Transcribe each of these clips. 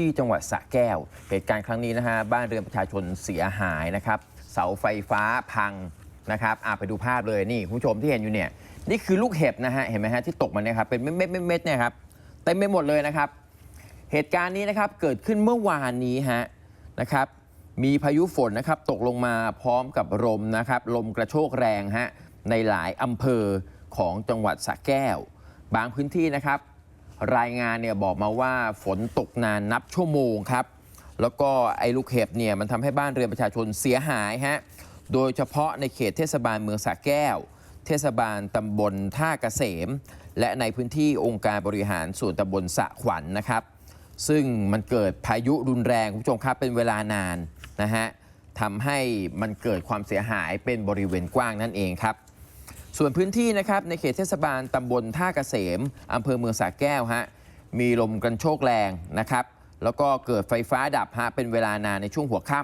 ที่จังหวัดสระแก้ว เหตุการณ์ครั้งนี้นะฮะบ้านเรือนประชาชนเสียหายนะครับ เสาไฟฟ้าพังนะครับอะไปดูภาพเลยนี่คุณผู้ชมที่เห็นอยู่เนี่ยนี่คือลูกเห็บนะฮะเห็นไหมฮะที่ตกมาเนี่ยครับเป็นเม็ดๆเม็ดๆเนี่ยครับเต็มไปหมดเลยนะครับ เหตุการณ์นี้นะครับเกิดขึ้นเมื่อวานนี้ฮะนะครับ มีพายุฝนนะครับตกลงมาพร้อมกับลมนะครับลมกระโชกแรงฮะในหลายอำเภอของจังหวัดสระแก้ว บางพื้นที่นะครับ รายงานเนี่ยบอกมาว่าฝนตกนานนับชั่วโมงครับ แล้วก็ไอ้ลูกเห็บเนี่ยมันทำให้บ้านเรือนประชาชนเสียหายฮะ โดยเฉพาะในเขตเทศบาลเมืองสระแก้ว เทศบาลตำบลท่าเกษม และในพื้นที่องค์การบริหารส่วนตำบลสะขวัญนะครับ ซึ่งมันเกิดพายุรุนแรงคุณผู้ชมครับเป็นเวลานานนะฮะทำให้มันเกิดความเสียหายเป็นบริเวณกว้างนั่นเองครับ ส่วนพื้นที่นะครับในเขตเทศบาลตำบลท่าเกษมอำเภอเมืองสระแก้วฮะมีลมกันโชกแรงนะครับแล้วก็เกิดไฟฟ้าดับฮะเป็นเวลานานในช่วงหัวค่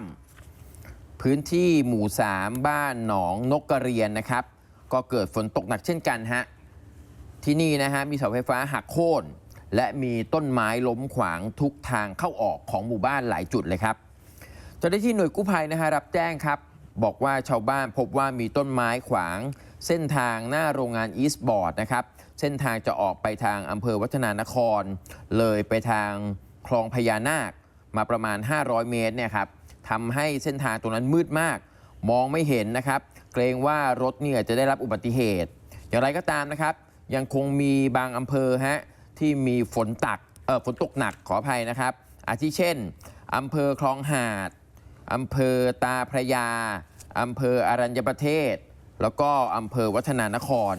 ำพื้นที่หมู่ 3 บ้านหนองนกกระเรียนนะครับ ก็เกิดฝนตกหนักเช่นกันฮะที่นี่นะฮะมีเสาไฟฟ้าหักโค่นและมีต้นไม้ล้มขวางทุกทางเข้าออกของหมู่บ้านหลายจุดเลยครับเจ้าหน้าที่หน่วยกู้ภัยนะฮะรับแจ้งครับ บอกว่าชาวบ้านพบว่ามีต้นไม้ขวาง เส้นทางหน้าโรงงานอีสบอร์ดนะครับ เส้นทางจะออกไปทางอำเภอวัฒนานคร เลยไปทางคลองพญานาคมาประมาณ 500 เมตรเนี่ยครับทำให้เส้นทางตรงนั้นมืดมาก มองไม่เห็นนะครับ เกรงว่ารถเนี่ยจะได้รับอุบัติเหตุ อย่างไรก็ตามนะครับ ยังคงมีบางอำเภอฮะที่มีฝนตักเอ่อฝนตกหนักขออภัยนะครับ อาทิเช่นอำเภอคลองหาดอำเภอตาพระยาอำเภออารัญญประเทศ แล้วก็อำเภอวัฒนานคร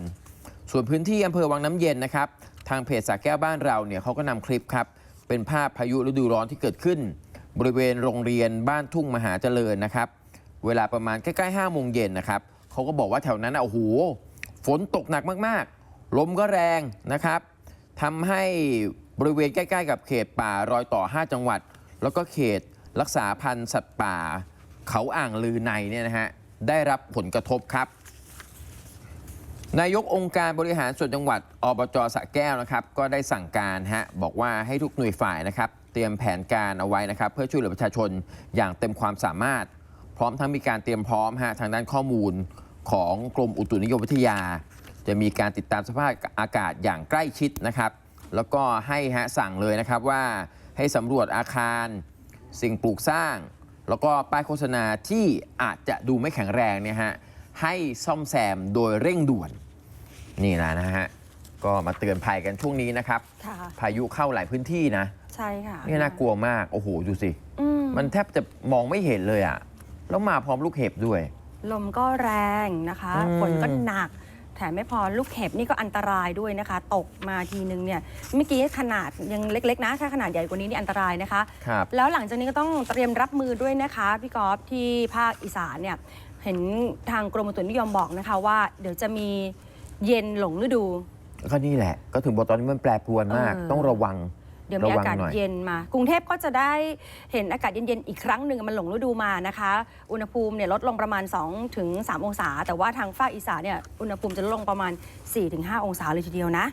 ส่วนพื้นที่อำเภอวังน้ำเย็นนะครับ ทางเพจสาแก้วบ้านเราเนี่ยเขาก็นำคลิปครับ เป็นภาพพายุฤดูร้อนที่เกิดขึ้น บริเวณโรงเรียนบ้านทุ่งมหาเจริญนะครับ เวลาประมาณใกล้ๆ5โมงเย็นนะครับเขาก็บอกว่าแถวนั้นน่ะโอ้โหฝนตกหนักมากๆ ลมก็แรงนะครับทำให้บริเวณใกล้ๆ กับเขตป่ารอยต่อ 5 จังหวัด แล้วก็เขตรักษาพันธุ์สัตว์ป่า เขาอ่างลือในเนี่ยนะฮะได้รับผลกระทบครับ นายกองค์การบริหารส่วนจังหวัดอบจสะแก้วนะครับ ก็ได้สั่งการฮะบอกว่าให้ทุกหน่วยฝ่ายนะครับ เตรียมแผนการเอาไว้นะครับ เพื่อช่วยเหลือประชาชนอย่างเต็มความสามารถ พร้อมทั้งมีการเตรียมพร้อมฮะทางด้านข้อมูลของกรมอุตุนิยมวิทยา จะมีการติดตามสภาพอากาศอย่างใกล้ชิดนะครับ แล้วก็ให้ฮะสั่งเลยนะครับว่าให้สำรวจอาคาร สิ่งปลูกสร้าง แล้วก็ป้ายโฆษณาที่อาจจะดูไม่แข็งแรงเนี่ยฮะ ให้ซ่อมแซมโดยเร่งด่วน นี่แหละนะฮะ ก็มาเตือนภัยกันช่วงนี้นะครับ ค่ะ พายุเข้าหลายพื้นที่นะ ใช่ค่ะนี่น่ากลัวมาก โอ้โห ดูสิ อืมมันแทบจะมองไม่เห็นเลยอะ่ะแล้วมาพร้อมลูกเห็บด้วย ลมก็แรงนะคะ อืม ฝนก็หนัก แถมไม่พอลูกเห็บนี่ก็อันตรายด้วยนะคะ ตกมาทีนึงเนี่ยเมื่อกี้ขนาดยังเล็ก ๆ นะถ้าขนาดใหญ่กว่านี้นี่อันตรายนะคะ ครับ แล้วหลังจากนี้ก็ต้องเตรียมรับมือด้วยนะคะ พี่กอล์ฟที่ภาคอีสานเนี่ย เห็นทางกรมอุตุนิยมบอกนะคะว่า เดี๋ยวจะมีเย็นหลงฤดู ก็นี่แหละ ก็ถึงบอกตอนนี้มันแปรปรวนมาก เออ ต้องระวัง เดี๋ยวมีระวัอางกาศหน่อย เย็นมา กรุงเทพก็จะได้เห็นอากาศเย็นๆอีกครั้งหนึ่งมันหลงฤดูมานะคะ อุณหภูมิเนี่ยลดลงประมาณ2-3ถึง3องศา แต่ว่าทางภาคอีสานเนี่ยอุณหภูมิจะลดลงประมาณ4-5องศาเลยทีเดียวนะ